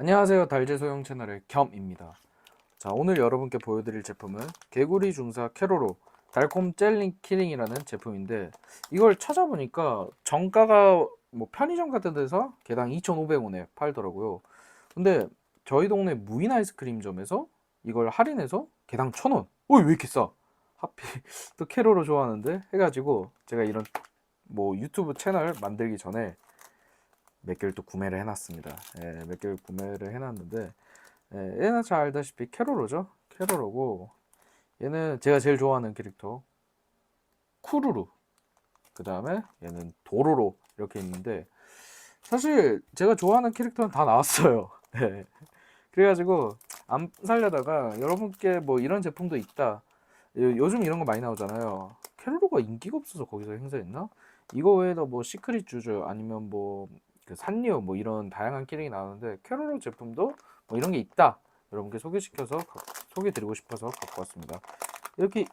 안녕하세요. 달제 소형 채널의 겸입니다. 자 오늘 여러분께 보여드릴 제품은 개구리 중사 캐로로 달콤 젤리 키링이라는 제품인데 이걸 찾아보니까 정가가 뭐 편의점 같은 데서 개당 2,500원에 팔더라고요. 근데 저희 동네 무인 아이스크림점에서 이걸 할인해서 개당 1,000원. 어이 왜 이렇게 싸? 하필 또 캐로로 좋아하는데 해가지고 제가 이런 뭐 유튜브 채널 만들기 전에 몇 개를 또 구매를 해놨습니다. 예, 몇 개를 구매를 해놨는데 예, 얘는 잘 알다시피 캐로로죠. 캐로로고 얘는 제가 제일 좋아하는 캐릭터 쿠루루 그 다음에 얘는 도로로 이렇게 있는데 사실 제가 좋아하는 캐릭터는 다 나왔어요. 네. 그래가지고 안 살려다가 여러분께 뭐 이런 제품도 있다. 요- 요즘 이런 거 많이 나오잖아요. 캐로로가 인기가 없어서 거기서 행사했나? 이거 외에도 뭐 시크릿 주주 아니면 뭐 그 산리오 뭐 이런 다양한 키링이 나오는데 캐로로 제품도 뭐 이런 게 있다. 여러분께 소개시켜서 가- 소개드리고 싶어서 갖고 왔습니다. 이렇게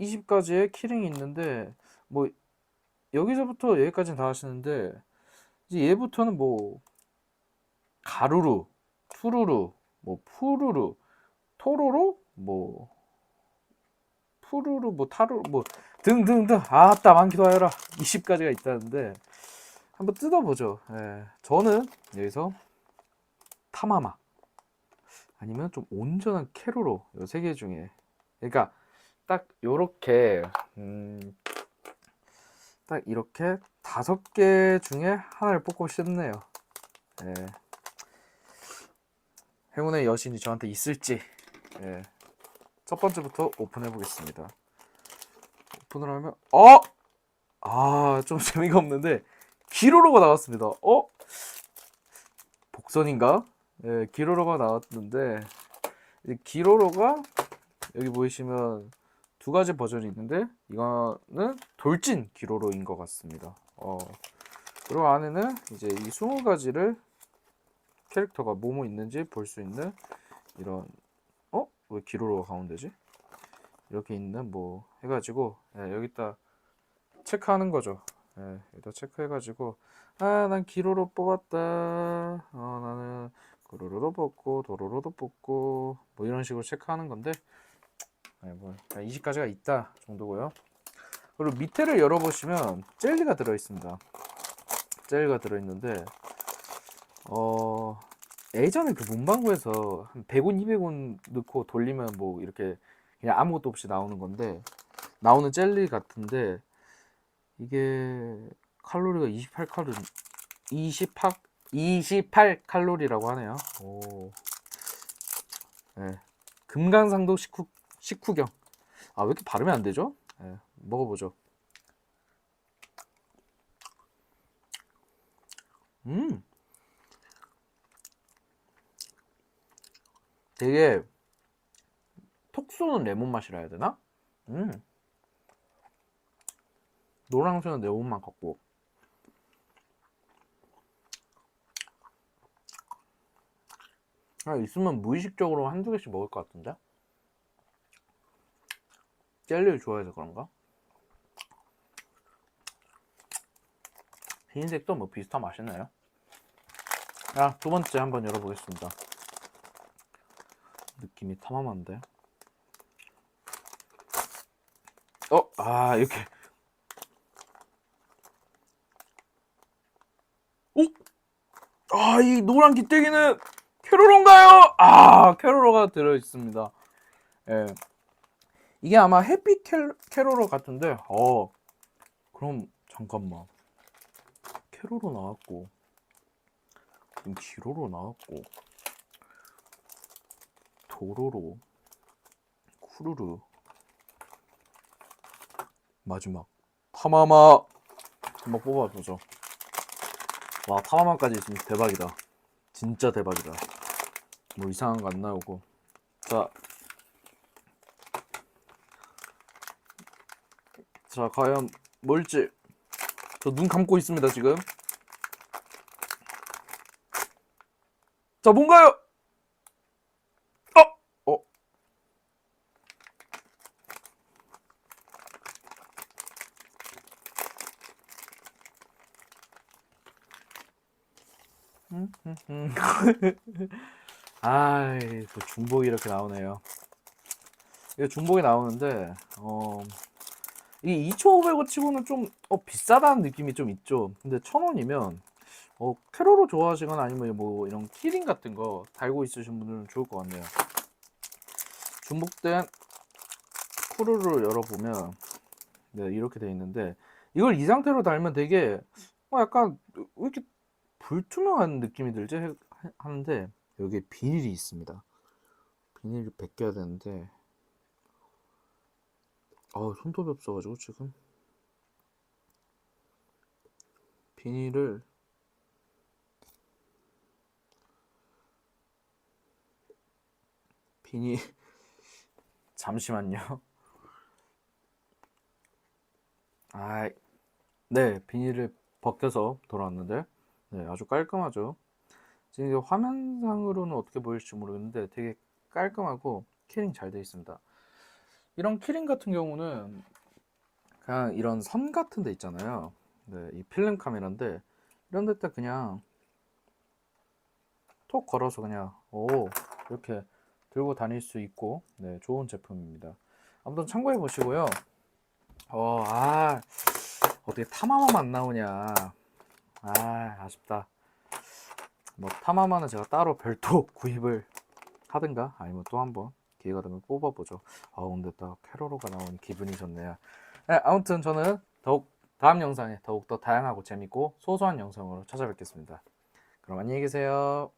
20가지의 키링이 있는데 뭐 여기서부터 여기까지는 다 하시는데 이제 얘부터는 뭐 가루루 투루루 뭐 푸루루 토로로 뭐 푸루루 뭐 타루 뭐 등등등. 아따 많기도 하여라. 20가지가 있다는데 한번 뜯어보죠. 예, 저는 여기서 타마마 아니면 좀 온전한 캐로로 이세개 중에 그러니까 딱 요렇게 음, 딱 이렇게 다섯 개 중에 하나를 뽑고 싶네요. 예. 행운의 여신이 저한테 있을지 예. 첫 번째부터 오픈해 보겠습니다. 오픈을 하면 어! 아, 좀 재미가 없는데 기로로가 나왔습니다. 어? 복선인가? 예, 기로로가 나왔는데 이 기로로가 여기 보이시면 두 가지 버전이 있는데 이거는 돌진 기로로인 것 같습니다. 어. 그리고 안에는 이제 이 20가지를 캐릭터가 뭐뭐 있는지 볼 수 있는 이런 어? 왜 기로로가 가운데지? 이렇게 있는 뭐 해가지고 예, 여기다 체크하는 거죠. 예, 여기다 체크해가지고 아 난 기로로 뽑았다. 어 나는 구로로도 뽑고 도로로도 뽑고 뭐 이런 식으로 체크하는 건데 예, 뭐 20가지가 있다 정도고요. 그리고 밑에를 열어보시면 젤리가 들어 있습니다. 젤리가 들어 있는데 어 예전에 그 문방구에서 한 100원, 200원 넣고 돌리면 뭐 이렇게 그냥 아무것도 없이 나오는 건데 나오는 젤리 같은데 이게 칼로리가 28칼로리 28 28 칼로리라고 하네요. 오. 네. 금강산도 식후 식후경. 아, 왜 이렇게 발음이 안 되죠? 네, 먹어 보죠. 음. 되게 톡 쏘는 레몬 맛이라 해야 되나? 음. 노란색은 레몬맛 같고 아, 있으면 무의식적으로 한두 개씩 먹을 것 같은데? 젤리를 좋아해서 그런가? 흰색도 뭐 비슷한 맛이네요. 자, 두 번째 한번 열어보겠습니다. 느낌이 탐험한데. 어, 아, 이렇게. 오! 아, 이 노란 기대기는 캐로로인가요? 아, 캐로로가 들어있습니다. 예. 이게 아마 해피 캐, 캐로로 같은데, 어, 그럼, 잠깐만. 캐로로 나왔고, 지금 기로로 나왔고, 도로로, 쿠루루, 마지막, 타마마, 한번 뽑아보죠. 와, 타마마까지 있으면 대박이다. 진짜 대박이다. 뭐 이상한 거 안 나오고. 자. 자, 과연 뭘지. 저 눈 감고 있습니다, 지금. 자, 뭔가요? 어? 어? 아이, 그 중복이 이렇게 나오네요. 이게 중복이 나오는데, 어, 이 2,500원 치고는 좀, 어, 비싸다는 느낌이 좀 있죠. 근데 1,000원이면, 어, 캐로로 좋아하시거나 아니면 뭐 이런 키링 같은 거 달고 있으신 분들은 좋을 것 같네요. 중복된 쿠루를 열어보면, 네, 이렇게 돼 있는데, 이걸 이 상태로 달면 되게, 어, 약간, 왜 이렇게 불투명한 느낌이 들지? 해- 하는데, 여기에 비닐이 있습니다. 비닐을 벗겨야 되는데, 아, 손톱이 없어가지고 지금 비닐을 비닐 잠시만요. 아, 네, 비닐을 벗겨서 돌아왔는데, 네, 아주 깔끔하죠. 지금 이게 화면상으로는 어떻게 보일지 모르겠는데 되게 깔끔하고 키링 잘 되어 있습니다. 이런 키링 같은 경우는 그냥 이런 선 같은 데 있잖아요. 네, 이 필름 카메라인데 이런 데다 그냥 톡 걸어서 그냥 오 이렇게 들고 다닐 수 있고 네, 좋은 제품입니다. 아무튼 참고해 보시고요. 어, 아 어떻게 타마마만 안 나오냐. 아 아쉽다. 뭐 타마마는 제가 따로 별도 구입을 하든가 아니면 또 한번 기회가 되면 뽑아보죠. 아 근데 딱 캐로로가 나오니 기분이 좋네요. 네, 아무튼 저는 더욱 다음 영상에 더욱 더 다양하고 재밌고 소소한 영상으로 찾아뵙겠습니다. 그럼 안녕히 계세요.